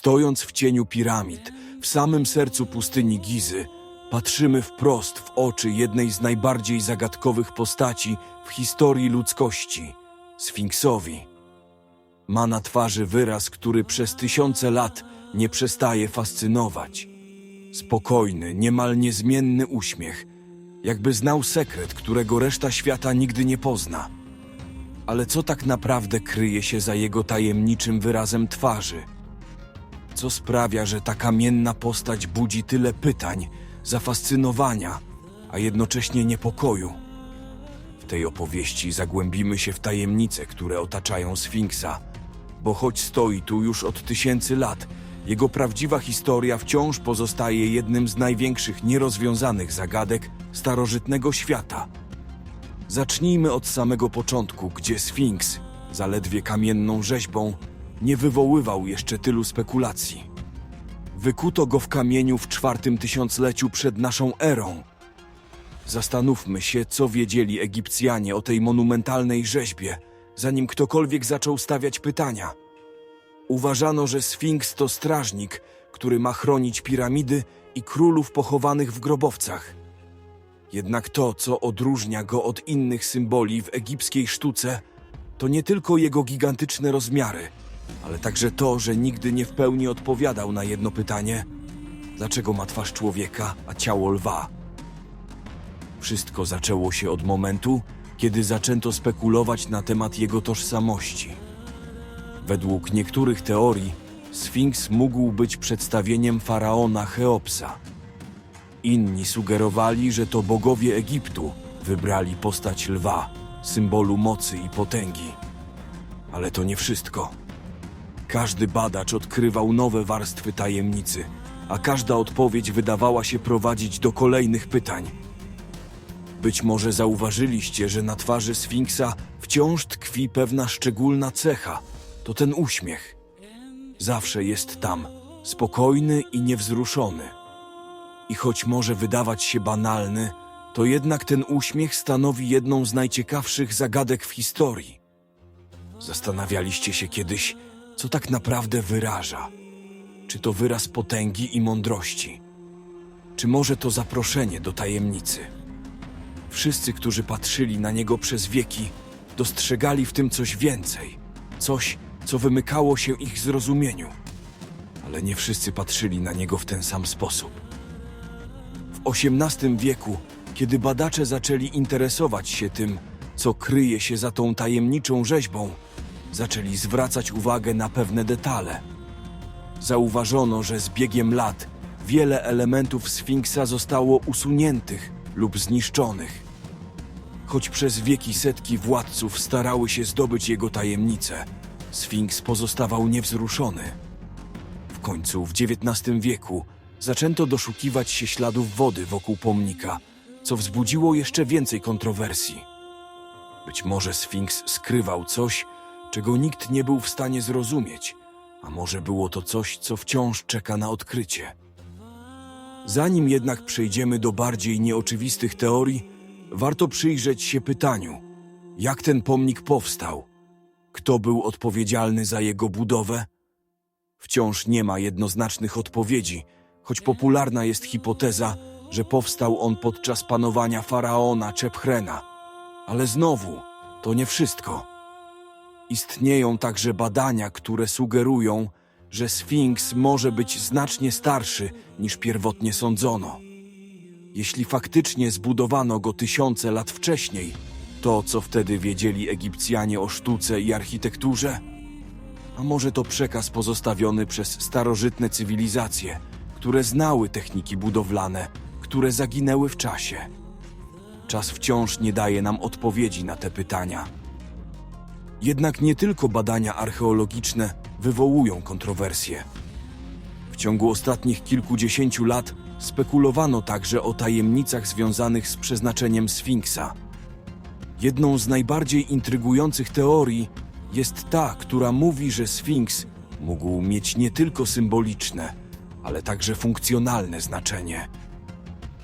Stojąc w cieniu piramid, w samym sercu pustyni Gizy, patrzymy wprost w oczy jednej z najbardziej zagadkowych postaci w historii ludzkości Sfinksowi. Ma na twarzy wyraz, który przez tysiące lat nie przestaje fascynować. Spokojny, niemal niezmienny uśmiech, jakby znał sekret, którego reszta świata nigdy nie pozna. Ale co tak naprawdę kryje się za jego tajemniczym wyrazem twarzy? Co sprawia, że ta kamienna postać budzi tyle pytań, zafascynowania, a jednocześnie niepokoju? W tej opowieści zagłębimy się w tajemnice, które otaczają Sfinksa, bo choć stoi tu już od tysięcy lat, jego prawdziwa historia wciąż pozostaje jednym z największych nierozwiązanych zagadek starożytnego świata. Zacznijmy od samego początku, gdzie Sfinks, zaledwie kamienną rzeźbą, nie wywoływał jeszcze tylu spekulacji. Wykuto go w kamieniu w czwartym tysiącleciu przed naszą erą. Zastanówmy się, co wiedzieli Egipcjanie o tej monumentalnej rzeźbie, zanim ktokolwiek zaczął stawiać pytania. Uważano, że Sfinks to strażnik, który ma chronić piramidy i królów pochowanych w grobowcach. Jednak to, co odróżnia go od innych symboli w egipskiej sztuce, to nie tylko jego gigantyczne rozmiary, ale także to, że nigdy nie w pełni odpowiadał na jedno pytanie: dlaczego ma twarz człowieka, a ciało lwa? Wszystko zaczęło się od momentu, kiedy zaczęto spekulować na temat jego tożsamości. Według niektórych teorii, Sfinks mógł być przedstawieniem faraona Cheopsa. Inni sugerowali, że to bogowie Egiptu wybrali postać lwa, symbolu mocy i potęgi. Ale to nie wszystko. Każdy badacz odkrywał nowe warstwy tajemnicy, a każda odpowiedź wydawała się prowadzić do kolejnych pytań. Być może zauważyliście, że na twarzy Sfinksa wciąż tkwi pewna szczególna cecha to ten uśmiech. Zawsze jest tam, spokojny i niewzruszony. I choć może wydawać się banalny, to jednak ten uśmiech stanowi jedną z najciekawszych zagadek w historii. Zastanawialiście się kiedyś, co tak naprawdę wyraża? Czy to wyraz potęgi i mądrości? Czy może to zaproszenie do tajemnicy? Wszyscy, którzy patrzyli na niego przez wieki, dostrzegali w tym coś więcej, coś, co wymykało się ich zrozumieniu. Ale nie wszyscy patrzyli na niego w ten sam sposób. W XVIII wieku, kiedy badacze zaczęli interesować się tym, co kryje się za tą tajemniczą rzeźbą, zaczęli zwracać uwagę na pewne detale. Zauważono, że z biegiem lat wiele elementów Sfinksa zostało usuniętych lub zniszczonych. Choć przez wieki setki władców starały się zdobyć jego tajemnicę, Sfinks pozostawał niewzruszony. W końcu w XIX wieku zaczęto doszukiwać się śladów wody wokół pomnika, co wzbudziło jeszcze więcej kontrowersji. Być może Sfinks skrywał coś, czego nikt nie był w stanie zrozumieć, a może było to coś, co wciąż czeka na odkrycie. Zanim jednak przejdziemy do bardziej nieoczywistych teorii, warto przyjrzeć się pytaniu: jak ten pomnik powstał? Kto był odpowiedzialny za jego budowę? Wciąż nie ma jednoznacznych odpowiedzi, choć popularna jest hipoteza, że powstał on podczas panowania faraona Czepchrena. Ale znowu, to nie wszystko. Istnieją także badania, które sugerują, że Sfinks może być znacznie starszy niż pierwotnie sądzono. Jeśli faktycznie zbudowano go tysiące lat wcześniej, to co wtedy wiedzieli Egipcjanie o sztuce i architekturze? A może to przekaz pozostawiony przez starożytne cywilizacje, które znały techniki budowlane, które zaginęły w czasie? Czas wciąż nie daje nam odpowiedzi na te pytania. Jednak nie tylko badania archeologiczne wywołują kontrowersje. W ciągu ostatnich kilkudziesięciu lat spekulowano także o tajemnicach związanych z przeznaczeniem Sfinksa. Jedną z najbardziej intrygujących teorii jest ta, która mówi, że Sfinks mógł mieć nie tylko symboliczne, ale także funkcjonalne znaczenie.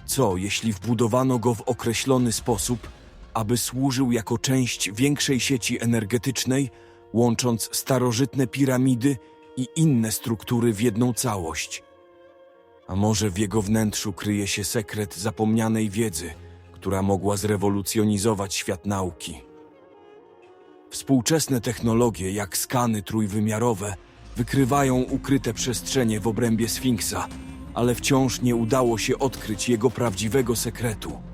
Co jeśli wbudowano go w określony sposób, aby służył jako część większej sieci energetycznej, łącząc starożytne piramidy i inne struktury w jedną całość. A może w jego wnętrzu kryje się sekret zapomnianej wiedzy, która mogła zrewolucjonizować świat nauki. Współczesne technologie, jak skany trójwymiarowe, wykrywają ukryte przestrzenie w obrębie Sfinksa, ale wciąż nie udało się odkryć jego prawdziwego sekretu.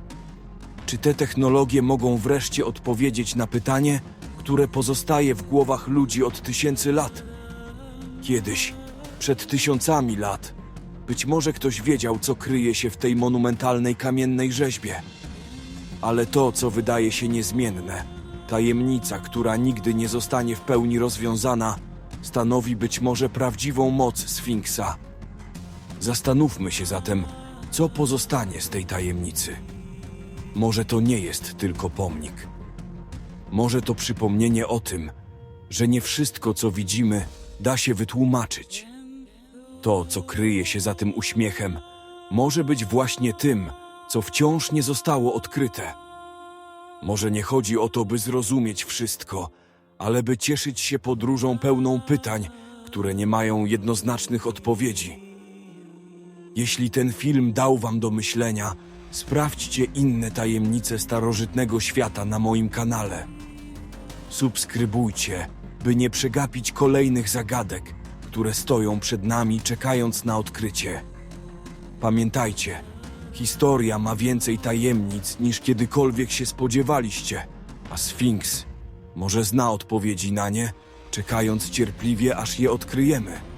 Czy te technologie mogą wreszcie odpowiedzieć na pytanie, które pozostaje w głowach ludzi od tysięcy lat? Kiedyś, przed tysiącami lat, być może ktoś wiedział, co kryje się w tej monumentalnej kamiennej rzeźbie. Ale to, co wydaje się niezmienne, tajemnica, która nigdy nie zostanie w pełni rozwiązana, stanowi być może prawdziwą moc Sfinksa. Zastanówmy się zatem, co pozostanie z tej tajemnicy. Może to nie jest tylko pomnik. Może to przypomnienie o tym, że nie wszystko, co widzimy, da się wytłumaczyć. To, co kryje się za tym uśmiechem, może być właśnie tym, co wciąż nie zostało odkryte. Może nie chodzi o to, by zrozumieć wszystko, ale by cieszyć się podróżą pełną pytań, które nie mają jednoznacznych odpowiedzi. Jeśli ten film dał wam do myślenia, sprawdźcie inne tajemnice starożytnego świata na moim kanale. Subskrybujcie, by nie przegapić kolejnych zagadek, które stoją przed nami czekając na odkrycie. Pamiętajcie, historia ma więcej tajemnic niż kiedykolwiek się spodziewaliście, a Sfinks może zna odpowiedzi na nie, czekając cierpliwie aż je odkryjemy.